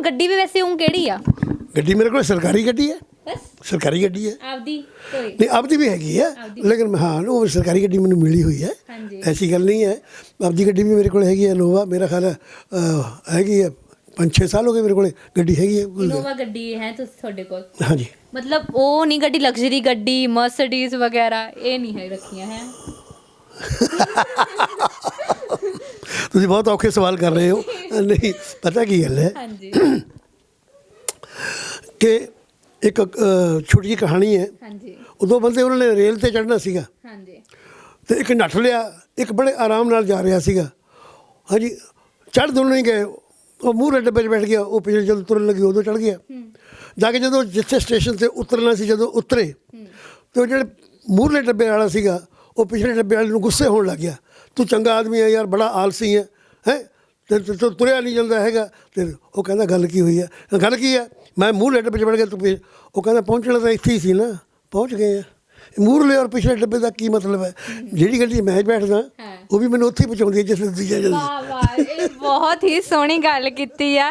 ਕੋਲ ਗੱਡੀ ਵੀ ਵੈਸੇ ਉਹ ਕਿਹੜੀ ਆ? ਗੱਡੀ ਮੇਰੇ ਕੋਲ ਸਰਕਾਰੀ ਗੱਡੀ ਹੈ। ਬਸ। ਸਰਕਾਰੀ ਗੱਡੀ ਹੈ। ਆਪਦੀ ਕੋਈ? ਨਹੀਂ ਆਪਦੀ ਵੀ ਹੈਗੀ ਹੈ। ਲੇਕਿਨ ਹਾਂ ਉਹ ਸਰਕਾਰੀ ਗੱਡੀ ਮੈਨੂੰ ਮਿਲੀ ਹੋਈ ਹੈ। ਹਾਂਜੀ। ਐਸੀ ਗੱਲ ਨਹੀਂ ਹੈ। ਆਪਦੀ ਗੱਡੀ ਵੀ ਮੇਰੇ ਕੋਲ ਹੈਗੀ ਹੈ ਨੋਵਾ ਮੇਰਾ ਖਿਆਲ ਹੈ ਅਹ, ਹੈਗੀ ਹੈ। 5-6 ਸਾਲ ਹੋ ਗਏ ਮੇਰੇ ਕੋਲ ਗੱਡੀ ਹੈਗੀ ਹੈ। ਇਨੋਵਾ ਗੱਡੀ ਹੈ ਤੁਸੀਂ ਤੁਹਾਡੇ ਕੋਲ? ਹਾਂਜੀ। ਮਤਲਬ ਉਹ ਨਹੀਂ ਗੱਡੀ ਲਗਜ਼ਰੀ ਗੱਡੀ ਮਰਸੀਡੀਜ਼ ਵਗੈਰਾ ਇਹ ਨਹੀਂ ਹੈ ਰੱਖੀਆਂ ਹੈ? ਤੁਸੀਂ ਬਹੁਤ ਔਖੇ ਸਵਾਲ ਕਰ ਰਹੇ ਹੋ। ਨਹੀਂ ਪਤਾ ਕੀ ਗੱਲ ਹੈ? ਹਾਂਜੀ। ਕਿ ਇੱਕ ਛੋਟੀ ਜਿਹੀ ਕਹਾਣੀ ਹੈ। ਹਾਂਜੀ। ਉਦੋਂ ਬੰਦੇ ਉਹਨਾਂ ਨੇ ਰੇਲ ਤੇ ਚੜ੍ਹਨਾ ਸੀਗਾ। ਹਾਂਜੀ। ਤੇ ਇੱਕ ਨੱਠ ਲਿਆ ਇੱਕ ਬੜੇ ਆਰਾਮ ਨਾਲ ਜਾ ਰਿਹਾ ਸੀਗਾ। ਹਾਂਜੀ ਚੜ੍ਹ ਦੋਨੋਂ ਹੀ ਗਏ। ਉਹ ਮੂਹਰੇ ਡੱਬੇ 'ਚ ਬੈਠ ਗਿਆ ਉਹ ਪਿਛਲੇ ਜਦੋਂ ਤੁਰਨ ਲੱਗੀ ਉਦੋਂ ਚੜ੍ਹ ਗਿਆ। ਜਾ ਕੇ ਜਦੋਂ ਜਿੱਥੇ ਸਟੇਸ਼ਨ ਤੇ ਉਤਰਨਾ ਸੀ ਜਦੋਂ ਉਤਰੇ ਤੇ ਉਹ ਜਿਹੜੇ ਮੂਹਰਲੇ ਡੱਬੇ ਵਾਲਾ ਸੀਗਾ ਉਹ ਪਿਛਲੇ ਡੱਬੇ ਵਾਲੇ ਨੂੰ ਗੁੱਸੇ ਹੋਣ ਲੱਗ ਗਿਆ। ਤੂੰ ਚੰਗਾ ਆਦਮੀ ਹੈ ਯਾਰ ਬੜਾ ਆਲਸੀ ਹੈ ਹੈ? ਤੇ ਤੇ ਤੁਰਿਆ ਨਹੀਂ ਜਾਂਦਾ ਹੈਗਾ। ਤੇ ਉਹ ਕਹਿੰਦਾ ਗੱਲ ਕੀ ਹੋਈ ਹੈ ਗੱਲ ਕੀ ਹੈ ਮੈਂ ਮੂਹਰਲੇ ਡੱਬੇ 'ਚ ਬੈਠ ਗਿਆ ਤੂੰ ਉਹ ਕਹਿੰਦਾ ਪਹੁੰਚਣਾ ਤਾਂ ਇੱਥੇ ਹੀ ਸੀ ਨਾ ਪਹੁੰਚ ਗਏ ਆ। ਮੂਹਰਲੇ ਔਰ ਪਿਛਲੇ ਡੱਬੇ ਦਾ ਕੀ ਮਤਲਬ ਹੈ? ਜਿਹੜੀ ਗੱਡੀ ਮੈਂ ਬੈਠਦਾ। ਉਹ ਵੀ ਮੈਨੂੰ ਉੱਥੇ ਪਹੁੰਚਾਉਂਦੀ ਹੈ ਜਿੱਥੇ ਤੁਸੀਂ ਜਾਂਦੇ। ਵਾਹ ਵਾਹ ਇਹ ਬਹੁਤ ਹੀ ਸੋਹਣੀ ਗੱਲ ਕੀਤੀ ਆ।